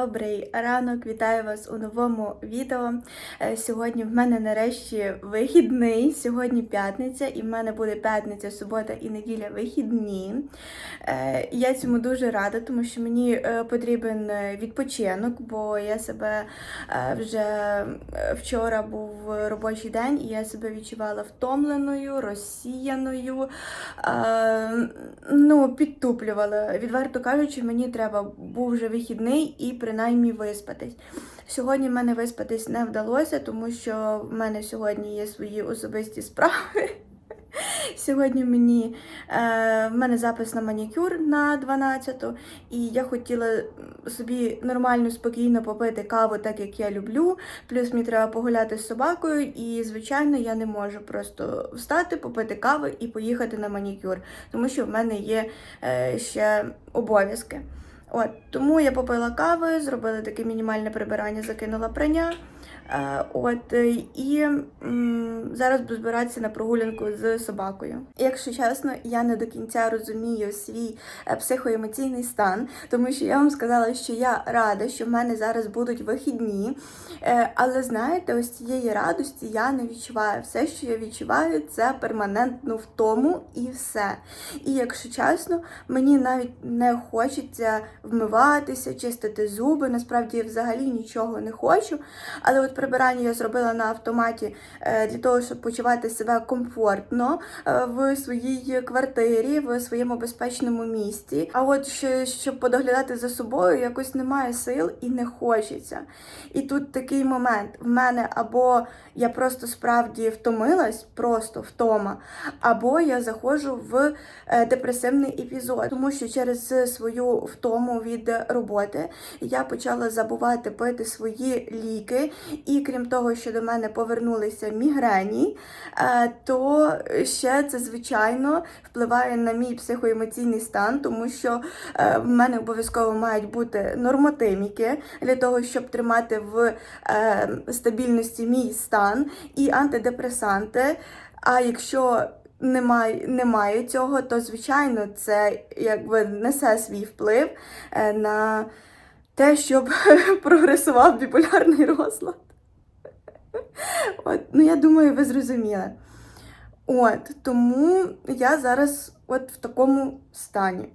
Добрий ранок, вітаю вас у новому відео. Е, Сьогодні в мене нарешті вихідний. Сьогодні п'ятниця, і в мене буде п'ятниця, субота і неділя вихідні. Е, Я цьому дуже рада, тому що мені е, потрібен відпочинок, бо я себе вже вчора був робочий день, і я себе відчувала втомленою, розсіяною, ну, підтуплювала. Відверто кажучи, мені треба був вже вихідний і принаймні виспатись. Сьогодні в мене виспатись не вдалося, тому що в мене сьогодні є свої особисті справи. Сьогодні мені е, в мене запис на манікюр на 12 і я хотіла собі нормально, спокійно попити каву, так як я люблю. Плюс мені треба погуляти з собакою, і, звичайно, я не можу просто встати, попити каву і поїхати на манікюр, тому що в мене є е, ще обов'язки. От, тому я попила кави, зробила таке мінімальне прибирання, закинула прання. Е, От е, і зараз буду збиратися на прогулянку з собакою. Якщо чесно, я не до кінця розумію свій е, психоемоційний стан, тому що я вам сказала, що я рада, що в мене зараз будуть вихідні. Але знаєте, ось цієї радості я не відчуваю. Все, що я відчуваю, це перманентну втому і все. І якщо чесно, мені навіть не хочеться вмиватися, чистити зуби. Насправді я взагалі нічого не хочу. Але от прибирання я зробила на автоматі е, для того, щоб почувати себе комфортно е, в своїй квартирі, в своєму безпечному місці. А от щоб подоглядати за собою, якось немає сил і не хочеться. І тут такий момент: в мене або я просто справді втомилась, просто втома, або я заходжу в е, депресивний епізод, тому що через свою втому від роботи я почала забувати пити свої ліки. І крім того, що до мене повернулися мігрені, е, то ще це звичайно впливає на мій психоемоційний стан, тому що е, в мене обов'язково мають бути нормотиміки для того, щоб тримати в е, стабільності мій стан і антидепресанти. А якщо немає, немає цього, то звичайно це якби несе свій вплив на те, щоб прогресував біполярний розлад. От, ну я думаю, ви зрозуміли. От, тому я зараз от в такому стані.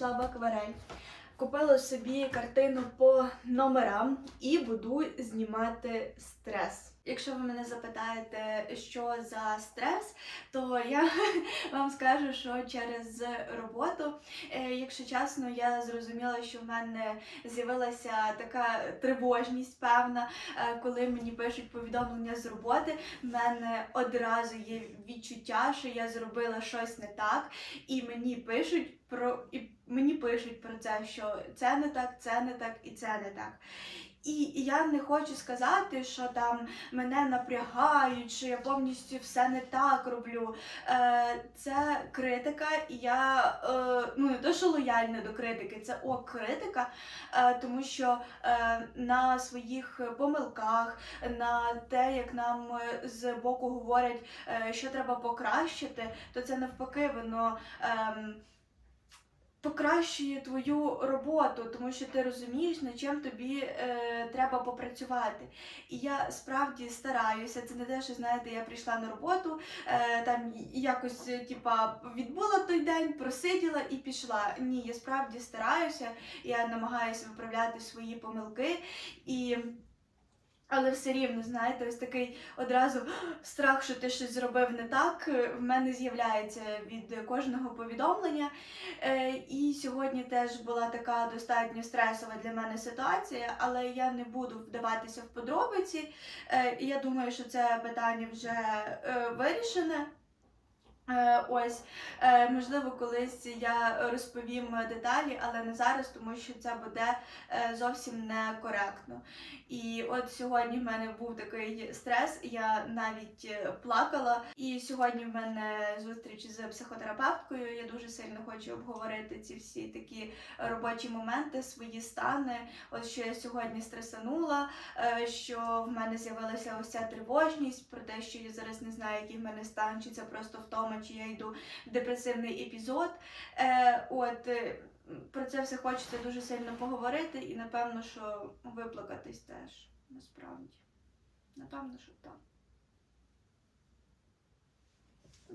Зайшла в акварель. Купила собі картину по номерам і буду знімати стрес. Якщо ви мене запитаєте, що за стрес, то я вам скажу, що через роботу, Е, якщо чесно, я зрозуміла, що в мене з'явилася така тривожність певна, е, коли мені пишуть повідомлення з роботи. В мене одразу є відчуття, що я зробила щось не так, і мені пишуть про і мені пишуть про це, що це не так, це не так і це не так. І я не хочу сказати, що там мене напрягають, що я повністю все не так роблю. Е, це критика, і я е, ну не то, що лояльна до критики, це ок критика, е, тому що е, на своїх помилках, на те, як нам е, з боку говорять, е, що треба покращити, то це навпаки воно. ем, Покращує твою роботу, тому що ти розумієш, над чим тобі е, треба попрацювати. І я справді стараюся. Це не те, що знаєте, я прийшла на роботу, е, там якось е, типа відбула той день, просиділа і пішла. Ні, я справді стараюся, я намагаюся виправляти свої помилки і. Але все рівно, знаєте, ось такий одразу страх, що ти щось зробив не так, в мене з'являється від кожного повідомлення. Е, І сьогодні теж була така достатньо стресова для мене ситуація, але я не буду вдаватися в подробиці. Е, я думаю, що це питання вже е, вирішене. Е, Ось, е, можливо, колись я розповім деталі, але не зараз, тому що це буде е, зовсім некоректно. І от сьогодні в мене був такий стрес, я навіть плакала. І сьогодні в мене зустріч з психотерапевткою. Я дуже сильно хочу обговорити ці всі такі робочі моменти, свої стани. Ось що я сьогодні стресанула, що в мене з'явилася ось ця тривожність про те, що я зараз не знаю, який в мене стан, чи це просто втома, чи я йду в депресивний епізод. Е, От е, про це все хочеться дуже сильно поговорити, і напевно, що виплакатись теж насправді. Напевно, що так.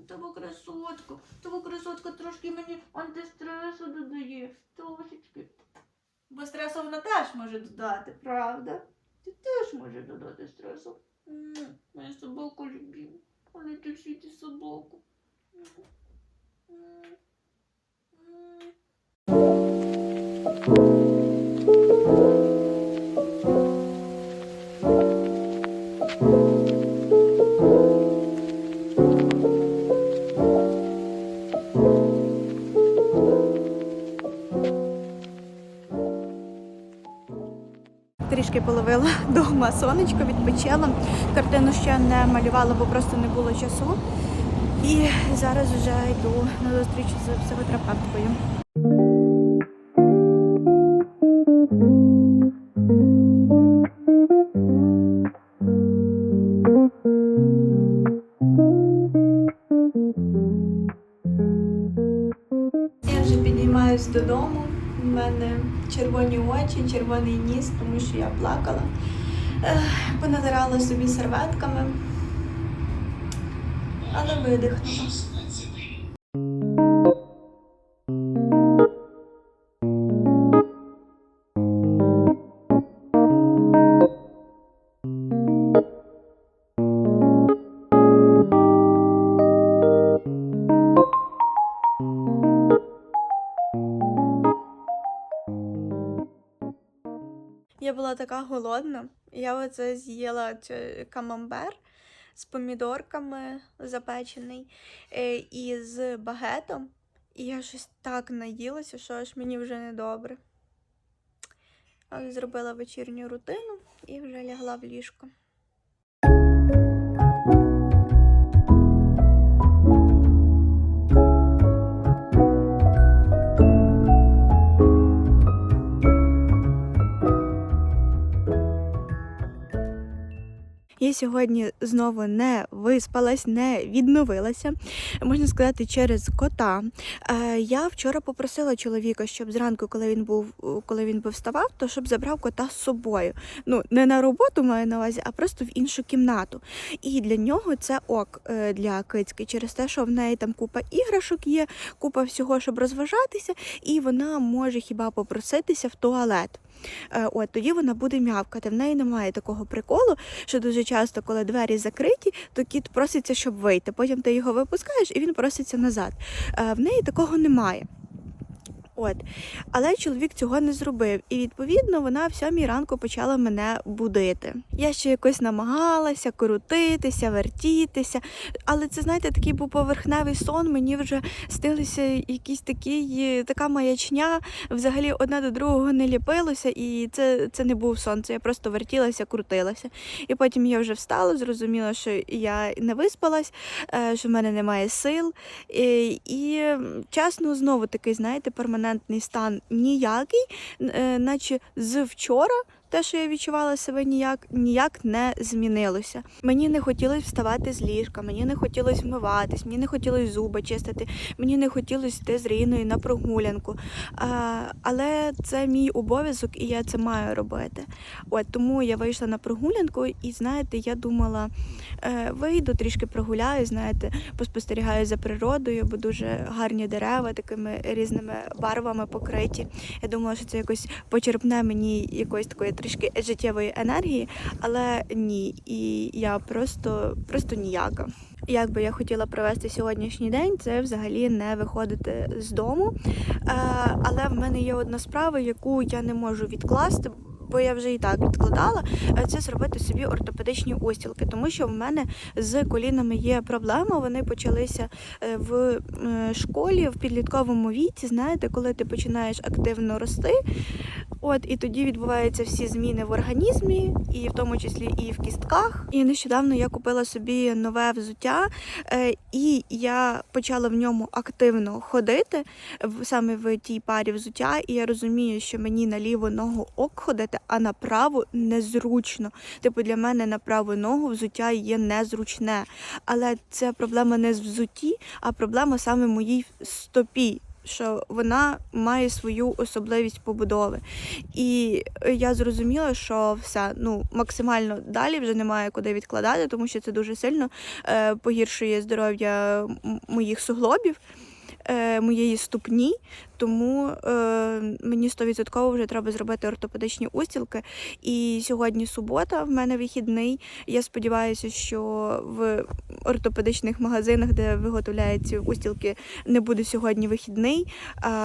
Того красотка, того красотка трошки мені антистресу додає. Трошечки. Бо стресу вона теж може додати, правда? Ти теж може додати стресу. Моя собака любима. Але ти світі собаку. Трішки половила дома сонечко, відпочила. Картину ще не малювала, бо просто не було часу. І зараз вже йду на зустріч з психотерапевткою. Я вже підіймаюсь додому. У мене червоні очі, червоний ніс, тому що я плакала. Ех, Понатирала собі серветками, видихнула. Я була така голодна. Я оце з'їла камамбер з помідорками запечений е, і з багетом. І я щось так наїлася, що аж мені вже недобре. Але зробила вечірню рутину і вже лягла в ліжко. Сьогодні знову не виспалась, не відновилася, можна сказати, через кота. Е, Я вчора попросила чоловіка, щоб зранку, коли він був, коли він би вставав, то щоб забрав кота з собою. Ну, не на роботу маю на увазі, а просто в іншу кімнату. І для нього це ок е, для кицьки, через те, що в неї там купа іграшок є, купа всього, щоб розважатися, і вона може хіба попроситися в туалет. Е, От тоді вона буде м'явкати. В неї немає такого приколу, що дуже часто, коли двері закриті, то кіт проситься, щоб вийти. Потім ти його випускаєш і він проситься назад. Е, В неї такого немає. От. Але чоловік цього не зробив. І відповідно вона в сьомій ранку почала мене будити. Я ще якось намагалася крутитися, вертітися. Але це, знаєте, такий був поверхневий сон. Мені вже стилися якісь такі, така маячня. Взагалі одне до другого не ліпилося, і це, це не був сон. Це я просто вертілася, крутилася. І потім я вже встала, зрозуміла, що я не виспалась, е, що в мене немає сил. І, і чесно, знову такий, знаєте, перманентний стан ніякий, е, наче з вчора. Те, що я відчувала себе ніяк, ніяк не змінилося. Мені не хотілося вставати з ліжка, мені не хотілося вмиватись, мені не хотілося зуби чистити, мені не хотілося йти з Ріною на прогулянку. А, але це мій обов'язок, і я це маю робити. От тому я вийшла на прогулянку, і знаєте, я думала, е, вийду трішки прогуляю, знаєте, поспостерігаю за природою, бо дуже гарні дерева такими різними барвами покриті. Я думала, що це якось почерпне мені якоїсь такої трішки життєвої енергії, але ні, і я просто, просто ніяка. Як би я хотіла провести сьогоднішній день, це взагалі не виходити з дому. Е, але в мене є одна справа, яку я не можу відкласти. Бо я вже і так відкладала, е, це зробити собі ортопедичні устілки, тому що в мене з колінами є проблема. Вони почалися е, в школі в підлітковому віці. Знаєте, коли ти починаєш активно рости, от і тоді відбуваються всі зміни в організмі, і в тому числі і в кістках. І нещодавно я купила собі нове взуття, е, і я почала в ньому активно ходити в саме в тій парі взуття. І я розумію, що мені на ліву ногу ок ходити, а на праву незручно. Типу для мене на праву ногу взуття є незручне. Але це проблема не з взутті, а проблема саме моїй стопі. Що вона має свою особливість побудови, і я зрозуміла, що все ну максимально далі вже немає куди відкладати, тому що це дуже сильно е, погіршує здоров'я моїх суглобів, моєї ступні. Тому е, мені 100% вже треба зробити ортопедичні устілки. І сьогодні субота, в мене вихідний. Я сподіваюся, що в ортопедичних магазинах, де виготовляють ці устілки, не буде сьогодні вихідний.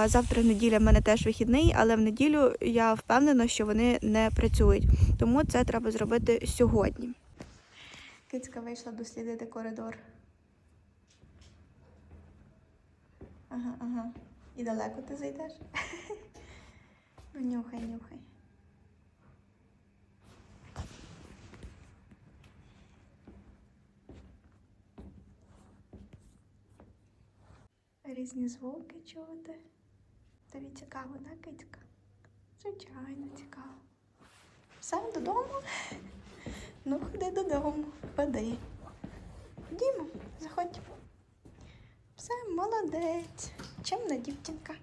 Завтра неділя в мене теж вихідний, але в неділю я впевнена, що вони не працюють. Тому це треба зробити сьогодні. Кицька вийшла дослідити коридор. Ага, ага. І далеко ти зайдеш? Ну, нюхай, нюхай. Різні звуки чути. Тобі цікаво, да, кицька? Звичайно, цікаво. Сам додому? Ну, ходи додому, ходи. Дімо, заходь. Все, молодець. Чемна дівчинка.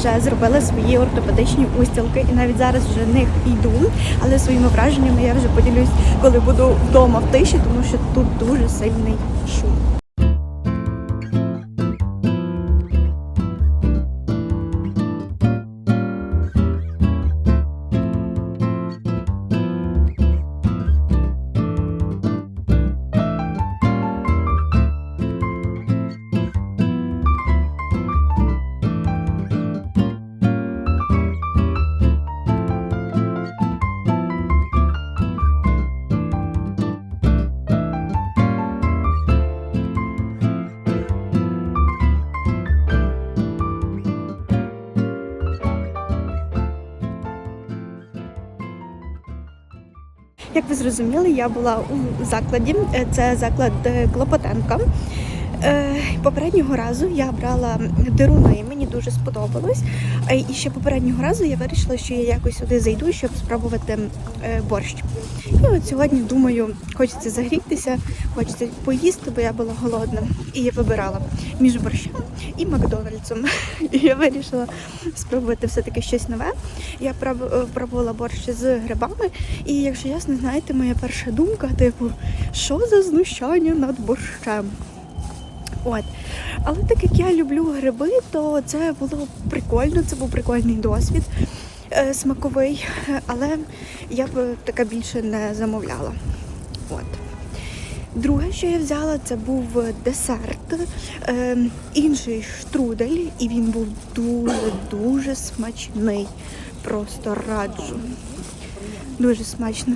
Вже зробила свої ортопедичні устілки і навіть зараз вже них йду, але своїми враженнями я вже поділюсь, коли буду вдома в тиші, тому що тут дуже сильний Як ви зрозуміли, я була у закладі. Це заклад е, Клопотенка. Е, Попереднього разу я брала деруни, мені дуже сподобалось. Е, І ще попереднього разу я вирішила, що я якось сюди зайду, щоб спробувати е, борщ. І от сьогодні думаю, хочеться загрітися, хочеться поїсти, бо я була голодна. І я вибирала між борщем і Макдональдсом. І я вирішила спробувати все-таки щось нове. Я проб- пробувала борщ з грибами, і якщо ясно, знаєте, моя перша думка, типу, що за знущання над борщем? От. Але так як я люблю гриби, то це було прикольно, це був прикольний досвід е, смаковий, але я б таке більше не замовляла. От. Друге, що я взяла, це був десерт, е, інший штрудель, і він був дуже-дуже смачний. Просто раджу. Дуже смачно.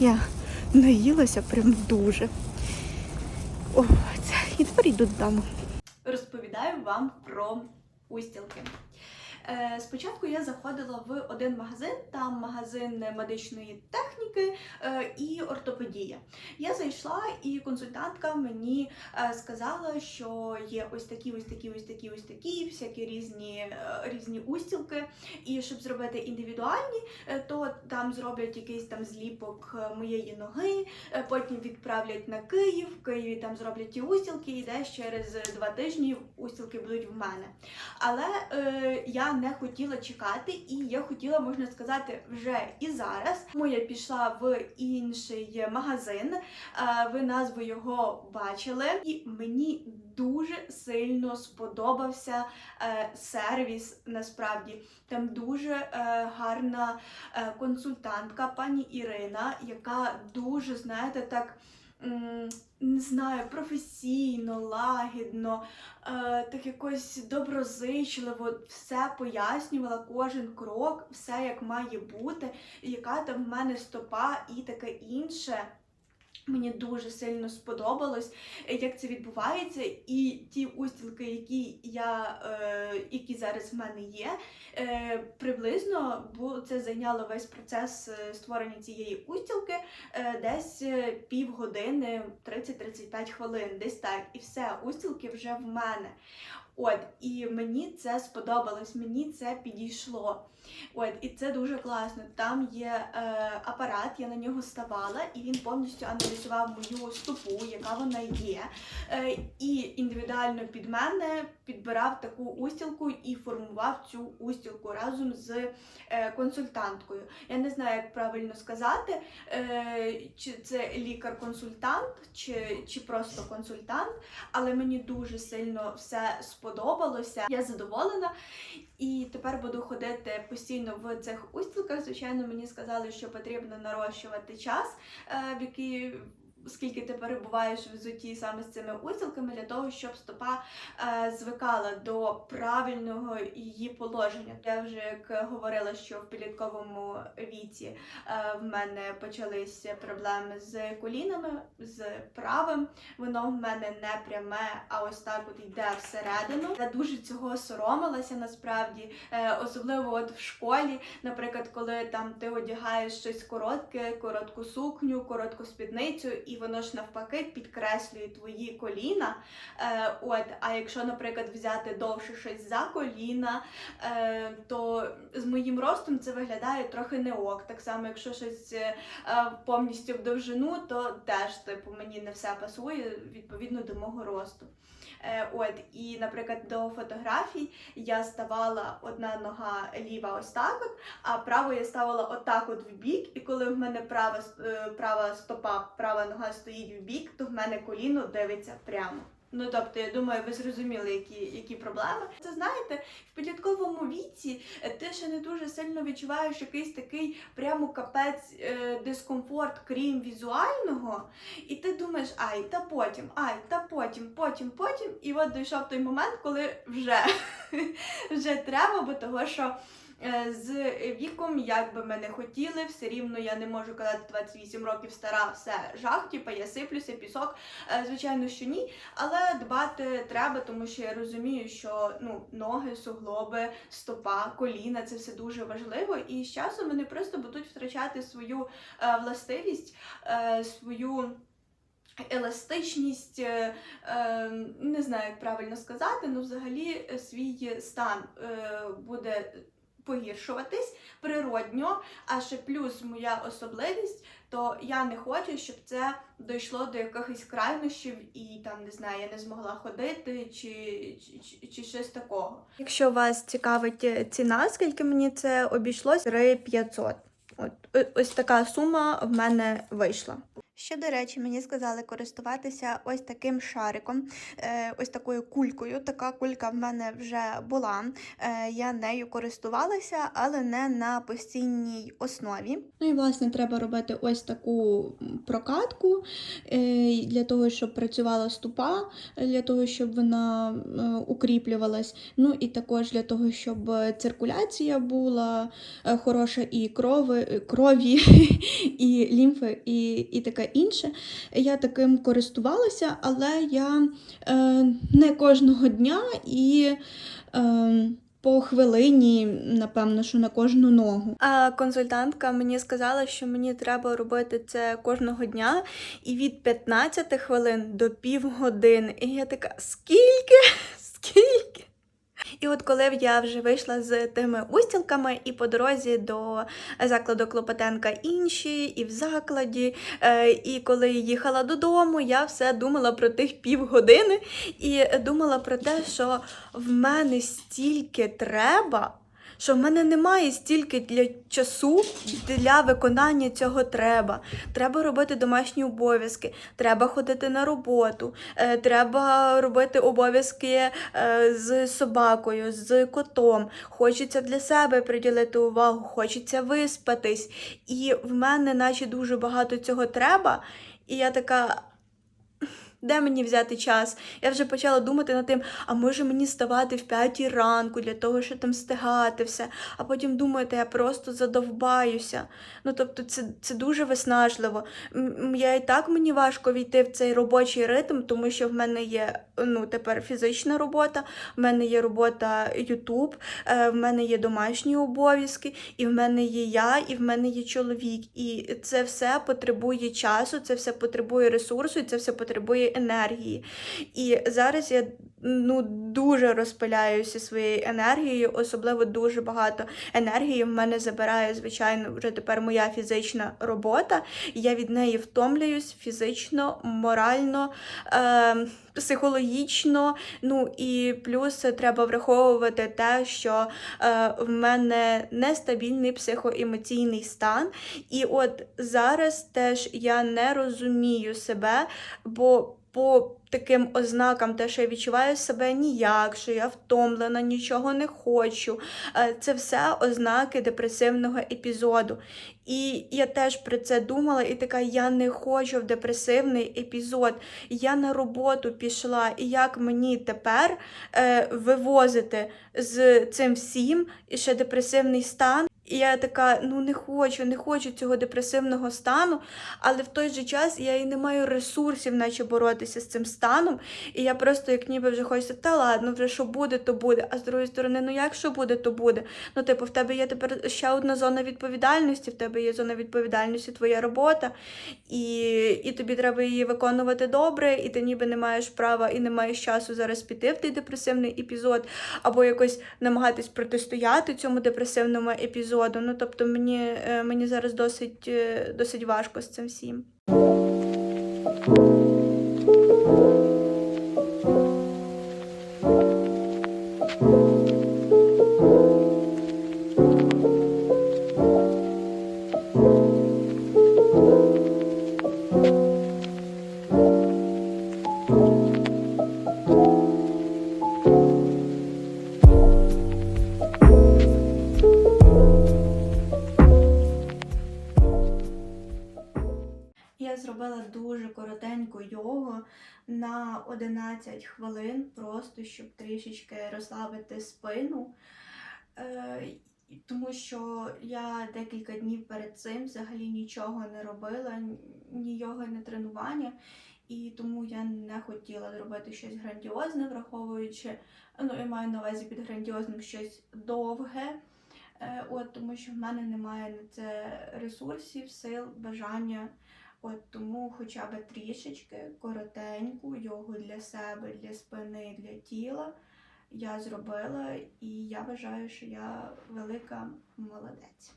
Я наїлася прям дуже. О, це. І тепер йду додому. Розповідаю вам про устілки. Е, спочатку я заходила в один магазин, там магазин медичної техніки. е, і ортопедія. Я зайшла, і консультантка мені е, сказала, що є ось такі, ось такі, ось такі, ось такі, всякі різні, різні устілки. І щоб зробити індивідуальні, то там зроблять якийсь там зліпок моєї ноги, потім відправлять на Київ. В Києві там зроблять ті устілки, і десь через два тижні устілки будуть в мене. Але е, я не хотіла чекати, і я хотіла, можна сказати, вже і зараз. Тому я пішла в інший магазин. Е, ви назву його бачили, і мені дуже сильно сподобався е, сервіс. Насправді там дуже е, гарна консультантка, пані Ірина, яка дуже, знаєте, так. Не знаю, професійно, лагідно, е, так якось доброзичливо все пояснювала, кожен крок, все як має бути, яка там в мене стопа і таке інше. Мені дуже сильно сподобалось, як це відбувається, і ті устілки, які я е, які зараз в мене є, е, приблизно бу- це зайняло весь процес е, створення цієї устілки е, десь е, півгодини, 30-35 хвилин, десь так. І все, устілки вже в мене. От, і мені це сподобалось, мені це підійшло. От, і це дуже класно. Там є е, апарат, я на нього ставала, і він повністю аналізував мою стопу, яка вона є. Е, і індивідуально під мене підбирав таку устілку і формував цю устілку разом з е, консультанткою. Я не знаю, як правильно сказати, е, чи це лікар-консультант, чи, чи просто консультант, але мені дуже сильно все сподобалося. Я задоволена. І тепер буду ходити постійно в цих устілках. Звичайно, мені сказали, що потрібно нарощувати час, е, в який. Скільки ти перебуваєш в взутті саме з цими устілками для того, щоб стопа е, звикала до правильного її положення. Я вже як говорила, що в підлітковому віці е, в мене почалися проблеми з колінами, з правим. Воно в мене не пряме, а ось так от йде всередину. Я дуже цього соромилася насправді, е, особливо от в школі, наприклад, коли там ти одягаєш щось коротке, коротку сукню, коротку спідницю, і воно ж навпаки підкреслює твої коліна. Е, от, а якщо, наприклад, взяти довше щось за коліна, е, то з моїм ростом це виглядає трохи не ок. Так само, якщо щось е, повністю в довжину, то теж типу мені не все пасує відповідно до мого росту. Е, От, і, наприклад, до фотографій я ставала одна нога ліва ось так, от, а праву я ставила отак от в бік. І коли в мене права, е, права стопа, права нога стоїть в бік, то в мене коліно дивиться прямо. Ну тобто, я думаю, ви зрозуміли, які, які проблеми. Це знаєте, в підлітковому віці е, ти ще не дуже сильно відчуваєш якийсь такий прямо капець е, дискомфорт, крім візуального. І ти думаєш, ай, та потім, ай, та потім, потім, потім. І от дійшов той момент, коли вже, вже треба, бо того, що з віком, як би ми не хотіли, все рівно я не можу казати 28 років стара, все жах, типа я сиплюся, пісок. Е, Звичайно, що ні, але дбати треба, тому що я розумію, що ну, ноги, суглоби, стопа, коліна це все дуже важливо. І з часом вони просто будуть втрачати свою е, властивість, е, свою. Еластичність, е, е, не знаю, як правильно сказати, але взагалі е, свій стан е, буде погіршуватись природньо, а ще плюс моя особливість, то я не хочу, щоб це дійшло до якихось крайнощів і там не знаю, я не змогла ходити чи, чи, чи, щось такого. Якщо вас цікавить е, ціна, скільки мені це обійшлось, 3500. От ось така сума в мене вийшла. Ще, до речі, мені сказали користуватися ось таким шариком, е, ось такою кулькою. Така кулька в мене вже була. Е, Я нею користувалася, але не на постійній основі. Ну і власне треба робити ось таку прокатку е, для того, щоб працювала ступа, для того, щоб вона укріплювалась. Ну і також для того, щоб циркуляція була хороша і крови, крові, і лімфи, і, і таке інше. Я таким користувалася, але я е, не кожного дня і. Е, по хвилині, напевно, що на кожну ногу. А консультантка мені сказала, що мені треба робити це кожного дня і від 15 хвилин до півгодини. І я така, скільки? Скільки? І от коли я вже вийшла з тими устілками, і по дорозі до закладу Клопотенка інші, і в закладі, е, і коли їхала додому, я все думала про тих півгодини і думала про те, що в мене стільки треба. Що в мене немає стільки для часу для виконання цього треба. Треба робити домашні обов'язки, треба ходити на роботу, е, треба робити обов'язки е, з собакою, з котом. Хочеться для себе приділити увагу, хочеться виспатись. І в мене, наче дуже багато цього треба. І я така. Де мені взяти час? Я вже почала думати над тим, а може мені ставати в п'ятій ранку для того, щоб там встигати все. А потім думаю, та я просто задовбаюся. Ну тобто, це, це дуже виснажливо. Я і так мені важко війти в цей робочий ритм, тому що в мене є ну, тепер фізична робота, в мене є робота YouTube, е, в мене є домашні обов'язки, і в мене є я, і в мене є чоловік. І це все потребує часу, це все потребує ресурсу, і це все потребує енергії. І зараз я ну, дуже розпиляюся своєю енергією, особливо дуже багато енергії в мене забирає, звичайно, вже тепер моя фізична робота. Я від неї втомлююсь фізично, морально. Е- Психологічно, ну і плюс треба враховувати те, що е, в мене нестабільний психоемоційний стан. І от зараз теж я не розумію себе, бо по таким ознакам, те, що я відчуваю себе ніяк, що я втомлена, нічого не хочу. Е, Це все ознаки депресивного епізоду. І я теж про це думала, і така, я не хочу в депресивний епізод. Я на роботу пішла, і як мені тепер е, вивозити з цим всім і ще депресивний стан. І я така, ну не хочу, не хочу цього депресивного стану, але в той же час я і не маю ресурсів, наче боротися з цим станом. І я просто, як ніби вже хочеться, та ладно, вже що буде, то буде. А з другої сторони, ну як що буде, то буде. Ну, типу, в тебе є тепер ще одна зона відповідальності, в тебе є зона відповідальності, твоя робота, і, і тобі треба її виконувати добре, і ти ніби не маєш права і не маєш часу зараз піти в той депресивний епізод, або якось намагатись протистояти цьому депресивному епізоду. Ну, тобто мені, е, мені зараз досить, е, досить важко з цим всім. Я 11 хвилин, просто щоб трішечки розслабити спину. Е, тому що я декілька днів перед цим взагалі нічого не робила, ні йоги, ні тренування. І тому я не хотіла зробити щось грандіозне, враховуючи, ну я маю на увазі під грандіозним щось довге. Е, От, тому що в мене немає на це ресурсів, сил, бажання. От тому хоча б трішечки коротеньку йогу для себе, для спини, для тіла я зробила, і я вважаю, що я велика молодець.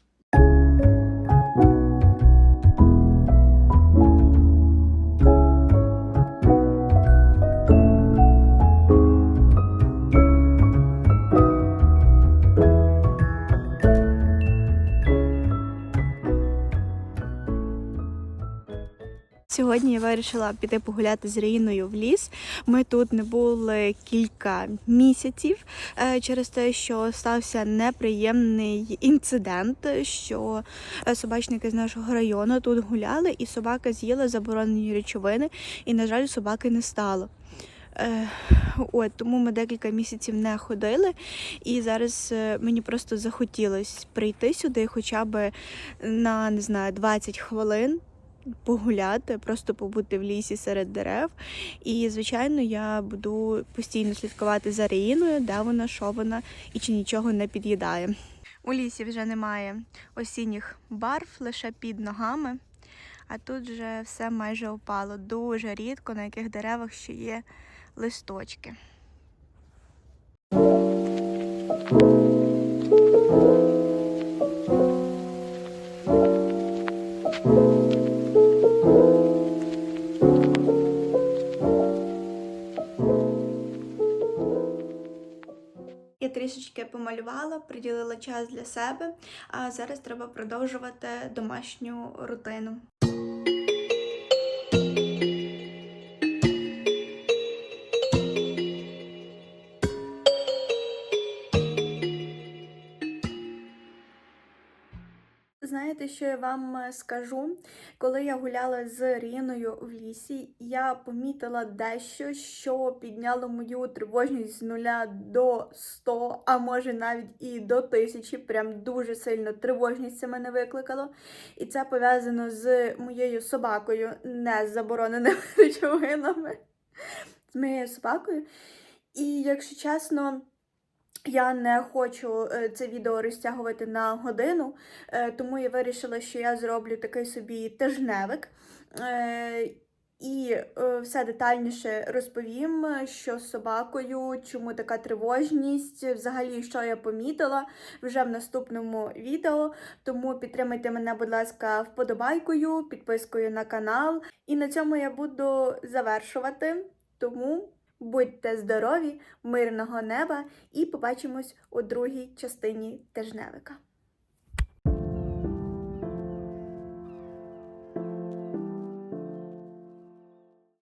Сьогодні я вирішила піти погуляти з Ріною в ліс. Ми тут не були кілька місяців е, через те, що стався неприємний інцидент, що е, собачники з нашого району тут гуляли, і собака з'їла заборонені речовини, і, на жаль, собаки не стало. Е, От, тому ми декілька місяців не ходили, і зараз мені просто захотілося прийти сюди хоча б на не знаю 20 хвилин погуляти, просто побути в лісі серед дерев. І, звичайно, я буду постійно слідкувати за Ріїною, де вона, що вона і чи нічого не під'їдає. У лісі вже немає осінніх барв, лише під ногами. А тут вже все майже опало. Дуже рідко, на яких деревах ще є листочки. Помалювала, приділила час для себе, а зараз треба продовжувати домашню рутину. Що я вам е, скажу? Коли я гуляла з Ріною в лісі, я помітила дещо, що підняло мою тривожність з нуля до 100, а може навіть і до 1000. Прям дуже сильно тривожність це мене викликало. І це пов'язано з моєю собакою, не з забороненими речовинами, з моєю собакою. І якщо чесно. Я не хочу е, це відео розтягувати на годину, е, тому я вирішила, що я зроблю такий собі тижневик. Е, І все детальніше розповім, що з собакою, чому така тривожність, взагалі, що я помітила вже в наступному відео. Тому підтримайте мене, будь ласка, вподобайкою, підпискою на канал. І на цьому я буду завершувати. Тому будьте здорові, мирного неба і побачимось у другій частині тижневика.